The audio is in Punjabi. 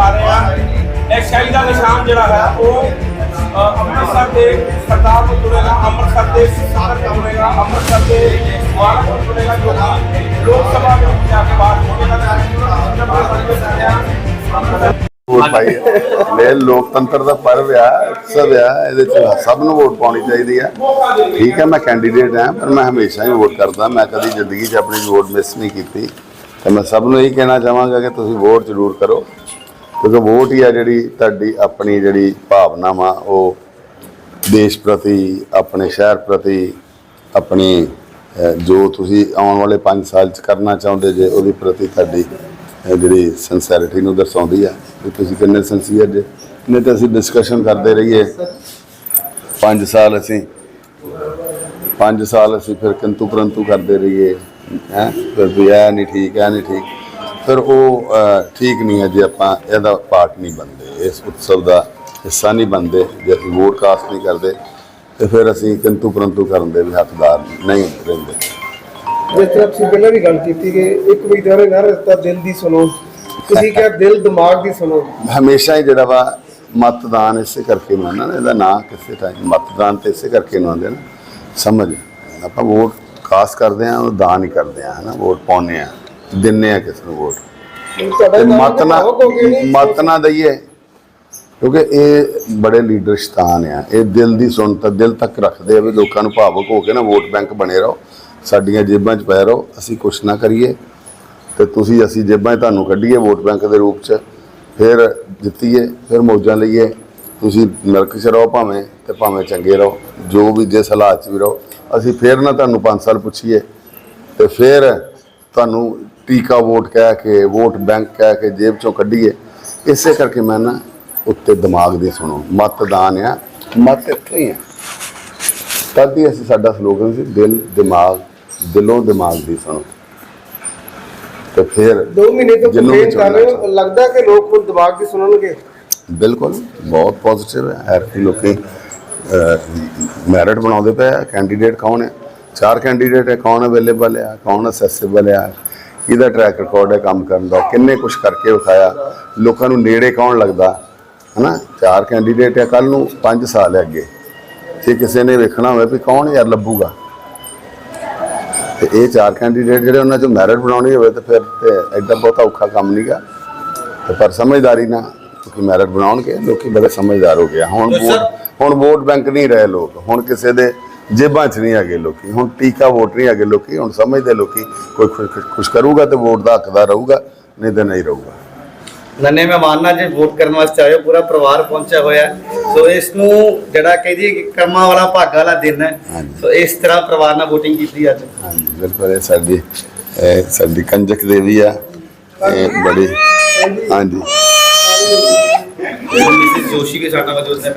ਇਹ ਸ਼ਾਹੀ ਦਾ ਨਿਸ਼ਾਨ ਜਿਹੜਾ ਹੈ, ਉਹ ਅੰਮ੍ਰਿਤਸਰ ਦੇ ਸਰਦਾਰ ਨੂੰ ਤੁਰੇਗਾ ਅੰਮ੍ਰਿਤਸਰ ਦੇ ਸਿੱਖਾਂ ਨੂੰ ਅੰਮ੍ਰਿਤਸਰ ਦੇ ਵਾਲਾ ਨੂੰ ਤੁਰੇਗਾ ਜੋ ਲੋਕ ਸਭਾ ਦੇ ਵਿੱਚ ਜਾ ਕੇ ਬਾਤ ਹੋਵੇਗਾ ਵੋਟ ਪਾਈ ਲੈ ਲੋਕਤੰਤਰ ਦਾ ਪਰਵ ਆ, ਉਤਸਵ ਆ, ਇਹਦੇ ਚ ਸਭ ਨੂੰ ਵੋਟ ਪਾਉਣੀ ਚਾਹੀਦੀ ਆ। ਠੀਕ ਹੈ ਮੈਂ ਕੈਂਡੀਡੇਟ ਆ, ਪਰ ਮੈਂ ਹਮੇਸ਼ਾ ਹੀ ਵੋਟ ਕਰਦਾ, ਮੈਂ ਕਦੀ ਜ਼ਿੰਦਗੀ 'ਚ ਆਪਣੀ ਵੋਟ ਮਿਸ ਨਹੀਂ ਕੀਤੀ। ਤੇ ਮੈਂ ਸਭ ਨੂੰ ਇਹ ਕਹਿਣਾ ਚਾਹਾਂਗਾ ਕਿ ਤੁਸੀਂ ਵੋਟ ਜ਼ਰੂਰ ਕਰੋ। ਕਿਉਂਕਿ ਵੋਟ ਹੀ ਆ ਜਿਹੜੀ ਤੁਹਾਡੀ ਆਪਣੀ ਜਿਹੜੀ ਭਾਵਨਾਵਾਂ ਉਹ ਦੇਸ਼ ਪ੍ਰਤੀ, ਆਪਣੇ ਸ਼ਹਿਰ ਪ੍ਰਤੀ, ਆਪਣੀ ਜੋ ਤੁਸੀਂ ਆਉਣ ਵਾਲੇ 5 ਸਾਲ ਚ ਕਰਨਾ ਚਾਹੁੰਦੇ ਜੇ, ਉਹਦੇ ਪ੍ਰਤੀ ਤੁਹਾਡੀ ਜਿਹੜੀ ਸਿੰਸੈਰਿਟੀ ਨੂੰ ਦਰਸਾਉਂਦੀ ਆ। ਵੀ ਤੁਸੀਂ ਕਿੰਨੇ ਸਿੰਸੀਅਰ ਜੇ। ਨਹੀਂ ਤਾਂ ਅਸੀਂ ਡਿਸਕਸ਼ਨ ਕਰਦੇ ਰਹੀਏ। 5 ਸਾਲ ਅਸੀਂ 5 ਸਾਲ ਅਸੀਂ ਫਿਰ ਕਿੰਤੂ ਪਰੰਤੂ ਕਰਦੇ ਰਹੀਏ। ਹੈ? ਫਿਰ ਵੀ ਇਹ ਨਹੀਂ ਠੀਕ ਇਹ ਨਹੀਂ ਠੀਕ। ਫਿਰ ਉਹ ਠੀਕ ਨਹੀਂ ਹੈ ਜੇ ਆਪਾਂ ਇਹਦਾ ਪਾਰਟ ਨਹੀਂ ਬਣਦੇ ਇਸ ਉਤਸਵ ਦਾ ਹਿੱਸਾ ਨਹੀਂ ਬਣਦੇ ਜੇ ਅਸੀਂ ਵੋਟ ਕਾਸਟ ਨਹੀਂ ਕਰਦੇ ਤੇ ਫਿਰ ਅਸੀਂ ਕਿੰਤੂ ਪਰੰਤੂ ਕਰਨ ਦੇ ਵੀ ਹੱਕਦਾਰ ਨਹੀਂ ਰਹਿੰਦੇ। ਜਿਸ ਤਰ੍ਹਾਂ ਤੁਸੀਂ ਪਹਿਲਾਂ ਵੀ ਗੱਲ ਕੀਤੀ ਕਿ ਇੱਕ ਵੀ ਦਰ ਨਾ ਰਸਤਾ ਦਿਲ ਦੀ ਸੁਣੋ। ਤੁਸੀਂ ਕਿਹਾ ਦਿਲ ਦਿਮਾਗ ਦੀ ਸੁਣੋ। ਹਮੇਸ਼ਾ ਹੀ ਜਿਹੜਾ ਵਾ ਮਤਦਾਨ ਇਸੇ ਕਰਕੇ ਮੰਨਣਾ ਨਾ ਇਹਦਾ ਨਾਂ ਕਿਸੇ ਟਾਈਮ ਮਤਦਾਨ ਤੇ ਇਸੇ ਕਰਕੇ ਮੰਨਦੇ ਨਾ। ਸਮਝ ਆਪਾਂ ਵੋਟ ਕਾਸਟ ਕਰਦੇ ਆ ਉਹ ਦਾਨ ਹੀ ਕਰਦੇ ਆ ਹਨਾ ਵੋਟ ਪਾਉਂਦੇ ਆ ਦਿੰਨੇ ਆ ਕਿਸ ਨੂੰ ਵੋਟ। ਤੇ ਮਤ ਨਾ? ਮਤ ਨਾ ਦਈਏ ਕਿਉਂਕਿ ਇਹ ਬੜੇ ਲੀਡਰ ਸ਼ਤਾਨ ਆ। ਇਹ ਦਿਲ ਦੀ ਸੁਣਤਾ ਦਿਲ ਤੱਕ ਰੱਖਦੇ ਆ ਵੀ ਲੋਕਾਂ ਨੂੰ ਭਾਵੁਕ ਹੋ ਕੇ ਨਾ ਵੋਟ ਬੈਂਕ ਬਣੇ ਰਹੋ। ਸਾਡੀਆਂ ਜੇਬਾਂ 'ਚ ਪੈ ਰਹੋ। ਅਸੀਂ ਕੁਛ ਨਾ ਕਰੀਏ ਤੇ ਤੁਸੀਂ ਅਸੀਂ ਜੇਬਾਂ 'ਚ ਤੁਹਾਨੂੰ ਕੱਢੀਏ ਵੋਟ ਬੈਂਕ ਦੇ ਰੂਪ 'ਚ। ਫਿਰ ਜਿੱਤੀਏ ਫਿਰ ਮੌਜਾਂ ਲਈਏ। ਤੁਸੀਂ ਨਰਕ 'ਚ ਰਹੋ ਭਾਵੇਂ ਤੇ ਭਾਵੇਂ ਚੰਗੇ ਰਹੋ। ਜੋ ਵੀ ਜਿਸ ਹਾਲਾਤ 'ਚ ਵੀ ਰਹੋ। ਅਸੀਂ ਫਿਰ ਨਾ ਤੁਹਾਨੂੰ 5 ਸਾਲ ਪੁੱਛੀਏ ਤੇ ਫਿਰ ਤੁਹਾਨੂੰ ਟੀਕਾ ਵੋਟ ਕਹਿ ਕੇ ਵੋਟ ਬੈਂਕ ਕਹਿ ਕੇ ਜੇਬ ਚੋਂ ਕੱਢੀਏ ਇਸੇ ਕਰਕੇ ਮੈਂ ਨਾ ਉੱਤੇ ਦਿਮਾਗ ਦੀ ਸੁਣੋ ਮਤਦਾਨ ਆ ਮਤ ਇੱਥੇ ਹੀ ਆ। ਤਦ ਹੀ ਅਸੀਂ ਸਾਡਾ ਸਲੋਗਨ ਸੀ ਦਿਲ ਦਿਮਾਗ ਦਿਲੋਂ ਦਿਮਾਗ ਦੀ ਸੁਣੋ। ਤੇ ਫਿਰ ਦੋ ਮਹੀਨੇ ਤੋਂ ਕੰਪੇਨ ਕਰ ਰਹੇ ਹੋ ਲੱਗਦਾ ਕਿ ਲੋਕ ਹੁਣ ਦਿਮਾਗ ਦੀ ਸੁਣਨਗੇ? ਬਿਲਕੁਲ ਬਹੁਤ ਪੋਜ਼ਿਟਿਵ ਹੈ ਹਰ ਕੋਈ ਲੋਕੀ ਮੈਰਿਟ ਬਣਾਉਂਦੇ ਪਏ ਕੈਂਡੀਡੇਟ ਕੌਣ ਹੈ? ਚਾਰ ਕੈਂਡੀਡੇਟ ਹੈ ਕੌਣ ਅਵੇਲੇਬਲ ਹੈ ਕੌਣ ਅਸੈਸਿਬਲ ਹੈ ਇਹਦਾ ਟਰੈਕ ਰਿਕਾਰਡ ਹੈ ਕੰਮ ਕਰਨ ਦਾ ਕਿੰਨੇ ਕੁਝ ਕਰਕੇ ਵਿਖਾਇਆ ਲੋਕਾਂ ਨੂੰ ਨੇੜੇ ਕੌਣ ਲੱਗਦਾ ਹਨਾ? ਚਾਰ ਕੈਂਡੀਡੇਟ ਹੈ ਕੱਲ ਨੂੰ 5 ਸਾਲ ਹੈ ਅੱਗੇ। ਜੇ ਕਿਸੇ ਨੇ ਵੇਖਣਾ ਹੋਵੇ ਵੀ ਕੌਣ ਯਾਰ ਲੱਭੂਗਾ। ਤੇ ਇਹ ਚਾਰ ਕੈਂਡੀਡੇਟ ਜਿਹੜੇ ਉਹਨਾਂ ਚੋਂ ਮੈਰਿਟ ਬਣਾਉਣੀ ਹੋਵੇ ਤੇ ਫਿਰ ਤੇ ਐਡਾ ਬਹੁਤਾ ਔਖਾ ਕੰਮ ਨਹੀਂਗਾ ਤੇ ਪਰ ਸਮਝਦਾਰੀ ਨਾਲ ਕਿਉਂਕਿ ਮੈਰਿਟ ਬਣਾਉਣਗੇ ਲੋਕੀ ਬੜੇ ਸਮਝਦਾਰ ਹੋ ਗਏ। ਹੁਣ ਵੋਟ ਹੁਣ ਵੋਟ ਬੈਂਕ ਨਹੀਂ ਰਹੇ ਲੋਕ। ਹੁਣ ਕਿਸੇ ਦੇ ਜੇਬਾਂ 'ਚ ਨਹੀਂ ਹੈਗੇ ਲੋਕੀ। ਹੁਣ ਟੀਕਾ ਵੋਟ ਨਹੀਂ ਹੈਗੇ ਲੋਕੀ ਹੁਣ ਸਮਝਦੇ ਲੋਕੀ ਕੋਈ ਖੁਸ਼- ਕਰੂਗਾ ਤੇ ਵੋਟ ਦਾ ਹੱਕਦਾਰ ਰਹੂਗਾ ਨਹੀਂ ਤੇ ਨਹੀਂ ਰਹੂਗਾ। ਨੰਨੇ ਮਹਿਮਾਨ ਜੇ ਵੋਟ ਕਰਨ ਵਾਸਤੇ ਆਇਓ ਪੂਰਾ ਪਰਿਵਾਰ ਪਹੁੰਚਿਆ ਹੋਇਆ। ਸੋ ਇਸ ਨੂੰ ਜਿਹੜਾ ਕਹਿੰਦੀ ਕਿ ਕਰਮਾਂ ਵਾਲਾ ਭਾਗਾ ਵਾਲਾ ਦਿਨ ਹੈ। ਸੋ ਇਸ ਤਰ੍ਹਾਂ ਪਰਿਵਾਰ ਨਾਲ VOTING ਕੀਤੀ ਅੱਜ। ਹਾਂਜੀ ਬਿਲਕੁਲ ਇਹ ਸਾਡੀ ਇਹ ਸਾਡੀ ਕੰਜਕ ਦੇਵੀ ਆ। ਇਹ ਬੜੀ ਹਾਂਜੀ। ਜੋਸ਼ੀ ਕੇ ਸਾਡਾ ਵਜੋਦ ਨੇ।